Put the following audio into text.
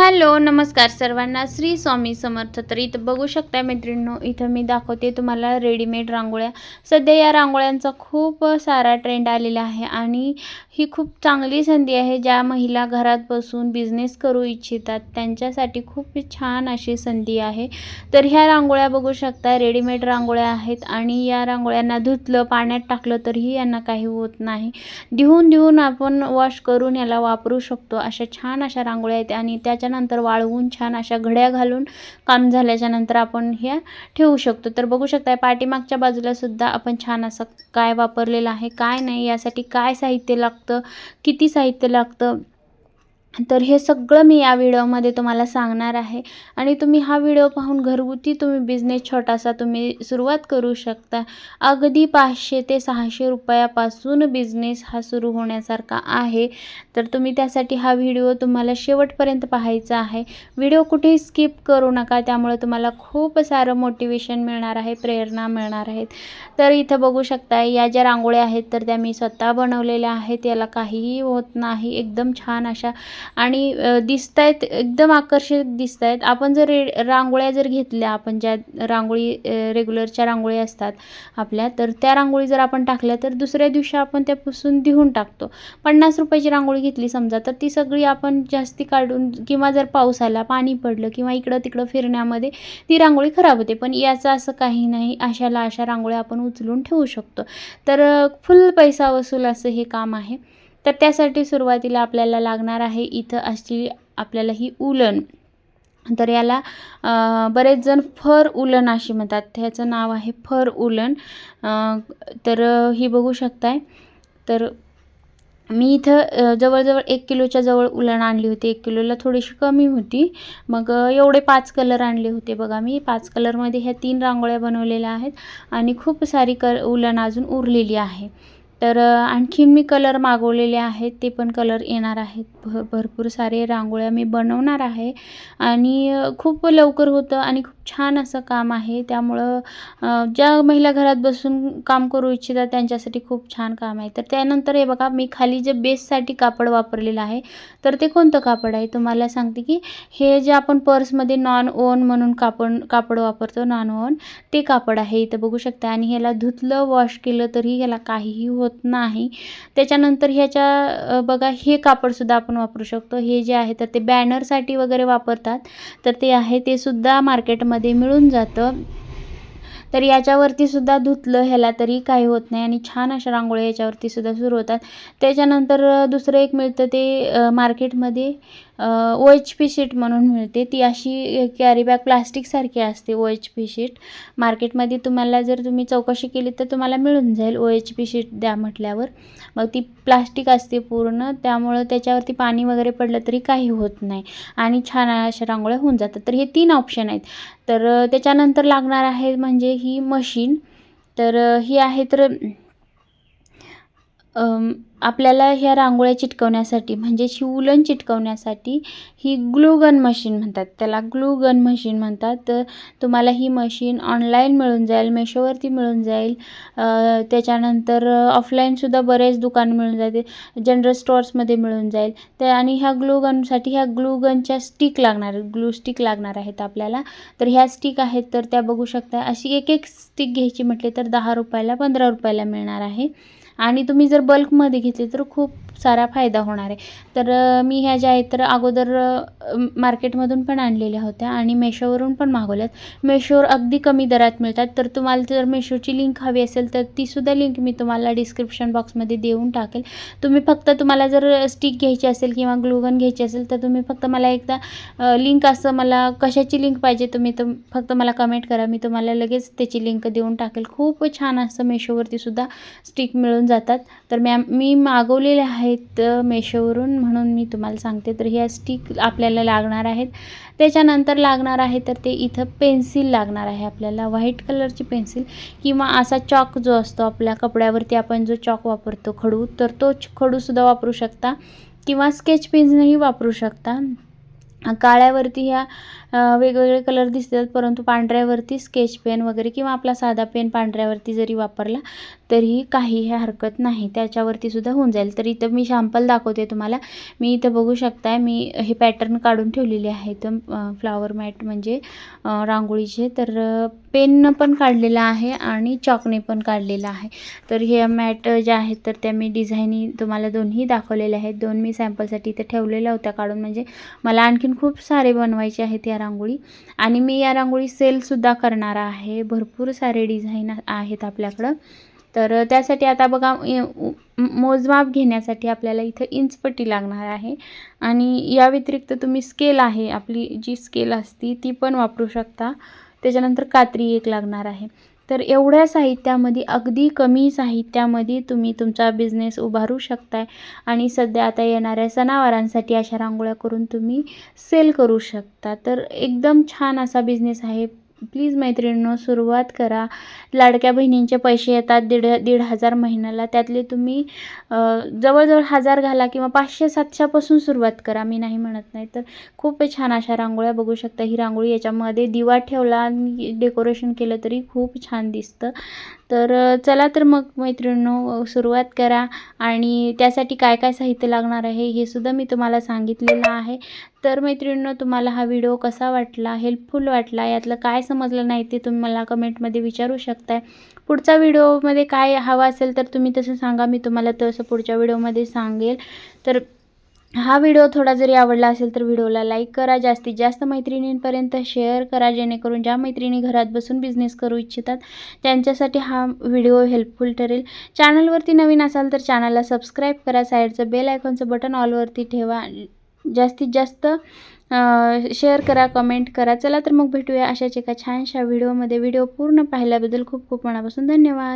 Hello नमस्कार सर्वांना. श्री स्वामी समर्थ तर इथं बघू शकता मैत्रिणींनो इथं मी दाखवते तुम्हाला रेडीमेड रांगोळ्या. सध्या या रांगोळ्यांचा खूप सारा ट्रेंड आलेला आहे आणि ही खूप चांगली संधी आहे. ज्या महिला घरात बसून बिझनेस करू इच्छितात त्यांच्यासाठी खूप छान अशी संधी आहे. तर ह्या रांगोळ्या बघू शकता रेडीमेड रांगोळ्या आहेत आणि या रांगोळ्यांना धुतलं पाण्यात टाकलं तरीही यांना काही होत नाही. धुवून धुवून आपण वॉश करून याला वापरू शकतो. अशा छान अशा रांगोळ्या आहेत आणि त्याच्या त्याच्यानंतर वाळवून छान अशा घड्या घालून काम झाल्याच्यानंतर आपण ह्या ठेवू शकतो. तर बघू शकता पाठीमागच्या बाजूला सुद्धा आपण छान असं काय वापरलेलं आहे काय नाही यासाठी काय साहित्य लागतं किती साहित्य लागतं तर हे सगळं मी या व्हिडिओमध्ये तुम्हाला सांगणार आहे. आणि तुम्ही हा व्हिडिओ पाहून घरगुती तुम्ही बिझनेस छोटासा तुम्ही सुरुवात करू शकता. अगदी पाचशे ते सहाशे रुपयापासून बिझनेस हा सुरू होण्यासारखा आहे. तर तुम्ही त्यासाठी हा व्हिडिओ तुम्हाला शेवटपर्यंत पाहायचा आहे. व्हिडिओ कुठेही स्किप करू नका त्यामुळे तुम्हाला खूप सारं मोटिवेशन मिळणार आहे प्रेरणा मिळणार आहेत तर इथं बघू शकता या ज्या रांगोळ्या आहेत तर त्या मी स्वतः बनवलेल्या आहेत. याला काहीही होत नाही. एकदम छान अशा आणि दिसत आहेत एकदम आकर्षक दिसत आहेत आपण जर रे रांगोळ्या जर घेतल्या आपण ज्या रांगोळी रेग्युलरच्या रांगोळी असतात आपल्या तर त्या रांगोळी जर आपण टाकल्या तर दुसऱ्या दिवशी आपण त्या पुसून देऊन टाकतो. पन्नास रुपयाची रांगोळी घेतली समजा तर ती सगळी आपण जास्ती काढून किंवा जर पाऊस आला पाणी पडलं किंवा इकडं तिकडं फिरण्यामध्ये ती रांगोळी खराब होते. पण याचं असं काही नाही अशाला अशा रांगोळ्या आपण उचलून ठेवू शकतो. तर फुल पैसा वसूल असं हे काम आहे. तर त्यासाठी सुरुवातीला आपल्याला लागणार आहे इथं अशी आपल्याला ही उलन. तर याला बरेच जण फर उलन अशी म्हणतात. ह्याचं नाव आहे फर उलन. तर ही बघू शकताय. तर मी इथं जवळजवळ एक किलोच्या जवळ उलण आणली होती. एक किलोला थोडीशी कमी होती. मग एवढे पाच कलर आणले होते बघा मी. पाच कलरमध्ये ह्या तीन रांगोळ्या बनवलेल्या आहेत. आणि खूप सारी क उलण अजून उरलेली आहे. तर आणखीन मी कलर मागवलेले आहेत ते पण कलर येणार आहेत. भ भरपूर सारे रांगोळ्या मी बनवणार आहे. आणि खूप लवकर होतं आणि खूप छान असं काम आहे. त्यामुळं ज्या महिला घरात बसून काम करू इच्छितात त्यांच्यासाठी खूप छान काम आहे. तर त्यानंतर हे बघा मी खाली जे बेससाठी कापड वापरलेलं आहे तर ते कोणतं कापड आहे? तुम्हाला सांगते की हे जे आपण पर्समध्ये नॉन ओन म्हणून कापड कापड वापरतो नॉन ओन ते कापड आहे. इथं बघू शकता. आणि ह्याला धुतलं वॉश केलं तरी ह्याला काहीही होत नाही. त्याच्यानंतर ह्याच्या बघा हे कापडसुद्धा आपण वापरू शकतो. हे जे आहे तर ते बॅनरसाठी वगैरे वापरतात. तर ते आहे ते सुद्धा मार्केटमध्ये मिळून जातं. तर याच्यावरती सुद्धा धुतलं ह्याला तरी काही होत नाही आणि छान अशा रांगोळ्या याच्यावरती सुद्धा सुरू होतात. त्याच्यानंतर दुसरं एक मिळतं ते मार्केटमध्ये ओ एच पी शीट म्हणून मिळते. ती अशी कॅरीबॅग प्लास्टिकसारखी असते ओ एच पी शीट मार्केटमध्ये तुम्हाला जर तुम्ही चौकशी केली तर तुम्हाला मिळून जाईल ओ एच पी शीट द्या म्हटल्यावर. मग ती प्लास्टिक असते पूर्ण. त्यामुळं त्याच्यावरती पाणी वगैरे पडलं तरी काही होत नाही. आणि छान अशा रांगोळ्या होऊन जातात. तर हे तीन ऑप्शन आहेत. तर त्याच्यानंतर लागणार आहे म्हणजे ही मशीन तर ही आहे तर आपल्याला ह्या रांगोळ्या चिटकवण्यासाठी म्हणजे शिवलन चिटकवण्यासाठी ही ग्लूगन मशीन म्हणतात. त्याला ग्लूगन मशीन म्हणतात. तर तुम्हाला ही मशीन ऑनलाईन मिळून जाईल मेशोवरती मिळून जाईल. त्याच्यानंतर ऑफलाईनसुद्धा बरेच दुकान मिळून जाते. जनरल स्टोअर्समध्ये मिळून जाईल. त्या आणि ह्या ग्लू गनसाठी ह्या ग्लूगनच्या स्टिक लागणार ग्लू स्टिक लागणार आहेत आपल्याला. तर ह्या स्टिक आहेत तर त्या बघू शकता. अशी एक एक स्टिक घ्यायची म्हटले तर दहा रुपयाला पंधरा रुपयाला मिळणार आहे. आणि तुम्ही जर बल्कमध्ये घेतली तर खूप सारा फायदा होणार आहे. तर मी ह्या ज्या आहेत तर अगोदर मार्केटमधून पण आणलेल्या होत्या आणि मेशोवरून पण मागवल्यात. मेशोवर अगदी कमी दरात मिळतात. तर तुम्हाला जर मेशोची लिंक हवी असेल तर तीसुद्धा लिंक मी तुम्हाला डिस्क्रिप्शन बॉक्समध्ये देऊन टाकेल. तुम्ही फक्त तुम्हाला जर स्टिक घ्यायची असेल किंवा ग्लूगन घ्यायची असेल तर तुम्ही फक्त मला एकदा लिंक असं मला कशाची लिंक पाहिजे तुम्ही तर फक्त मला कमेंट करा. मी तुम्हाला लगेच त्याची लिंक देऊन टाकेल. खूप छान असं मेशोवरतीसुद्धा स्टिक मिळून जातात. तर मॅम मी मागवलेले आहेत मेशोवरून म्हणून मी तुम्हाला सांगते. तर ह्या स्टिक आपल्याला लागणार आहेत. त्याच्यानंतर लागणार आहे तर ते इथं पेन्सिल लागणार आहे आपल्याला. व्हाईट कलरची पेन्सिल किंवा असा चॉक जो असतो आपल्या कपड्यावरती आपण जो चॉक वापरतो खडू तर तो खडूसुद्धा वापरू शकता. किंवा स्केच पेन्सनंही वापरू शकता. काळ्यावरती ह्या वेगवेगळे कलर दिसतात परंतु पांढऱ्यावरती स्केच पेन वगैरे किंवा आपला साधा पेन पांढऱ्यावरती जरी वापरला तरीही काही हरकत नाही. त्याच्यावरती सुद्धा होऊन जाईल. तर इथं मी शॅम्पल दाखवते तुम्हाला. मी इथं बघू शकताय मी हे पॅटर्न काढून ठेवलेले आहेत फ्लावर मॅट म्हणजे रांगोळीचे. तर पेन पण काढलेलं आहे आणि चॉकने पण काढलेलं आहे. तर हे मॅट ज्या आहेत तर त्या मी डिझाईनी तुम्हाला दोन्ही दाखवलेल्या आहेत. दोन मी सॅम्पलसाठी इथं ठेवलेल्या होत्या काढून. म्हणजे मला आणखीन खूप सारे बनवायचे आहेत या रांगोळी. आणि मी या रांगोळी सेलसुद्धा करणार आहे. भरपूर सारे डिझाईन आहेत आपल्याकडं. तर त्यासाठी आता बघा मोजमाप घेण्यासाठी आपल्याला इथं इंचपट्टी लागणार आहे. आणि या व्यतिरिक्त तुम्ही स्केल आहे आपली जी स्केल असती ती पण वापरू शकता. त्याच्यानंतर कात्री एक लागणार आहे. तर एवढ्या साहित्यामध्ये अगदी कमी साहित्यामध्ये तुम्ही तुमचा बिझनेस उभारू शकताय आणि सध्या आता येणाऱ्या सणावारांसाठी अशा रांगोळ्या करून तुम्ही सेल करू शकता. तर एकदम छान असा बिझनेस आहे. प्लीज मैत्रिणींनो सुरुवात करा. लाडक्या बहिणींचे पैसे येतात दीड दीड हजार महिन्याला. त्यातले तुम्ही जवळजवळ हजार घाला किंवा पाचशे सातशेपासून सुरुवात करा. मी नाही म्हणत नाही. तर खूप छान अशा रांगोळ्या बघू शकता. ही रांगोळी याच्यामध्ये दिवा ठेवला आणि डेकोरेशन केलं तरी खूप छान दिसतं. तर चला तर मग मैत्रिणींनो सुरुवात करा आणि त्यासाठी काय काय साहित्य लागणार आहे हे सुद्धा मी तुम्हाला सांगितलेलं आहे. तर मैत्रिणींनो तुम्हाला हा व्हिडिओ कसा वाटला हेल्पफुल वाटला यातलं काय समजलं नाही ते तुम्ही मला कमेंटमध्ये विचारू शकताय. पुढचा व्हिडिओमध्ये काय हवा असेल तर तुम्ही तसं सांगा मी तुम्हाला तसं पुढच्या व्हिडिओमध्ये सांगेल. तर हा व्हिडिओ थोडा जरी आवडला असेल तर व्हिडिओला लाईक करा जास्तीत जास्त मैत्रिणींपर्यंत शेअर करा जेणेकरून ज्या मैत्रिणी घरात बसून बिझनेस करू इच्छितात त्यांच्यासाठी हा व्हिडिओ हेल्पफुल ठरेल. चॅनलवरती नवीन असाल तर चॅनलला सबस्क्राईब करा साईडचं बेल आयकॉनचं बटन ऑलवरती ठेवा. जास्तीत जास्त शेअर करा कमेंट करा. चला तर मग भेटूया अशाच एका छानशा व्हिडिओमध्ये. व्हिडिओ पूर्ण पाहिल्याबद्दल खूप खूप मनापासून धन्यवाद.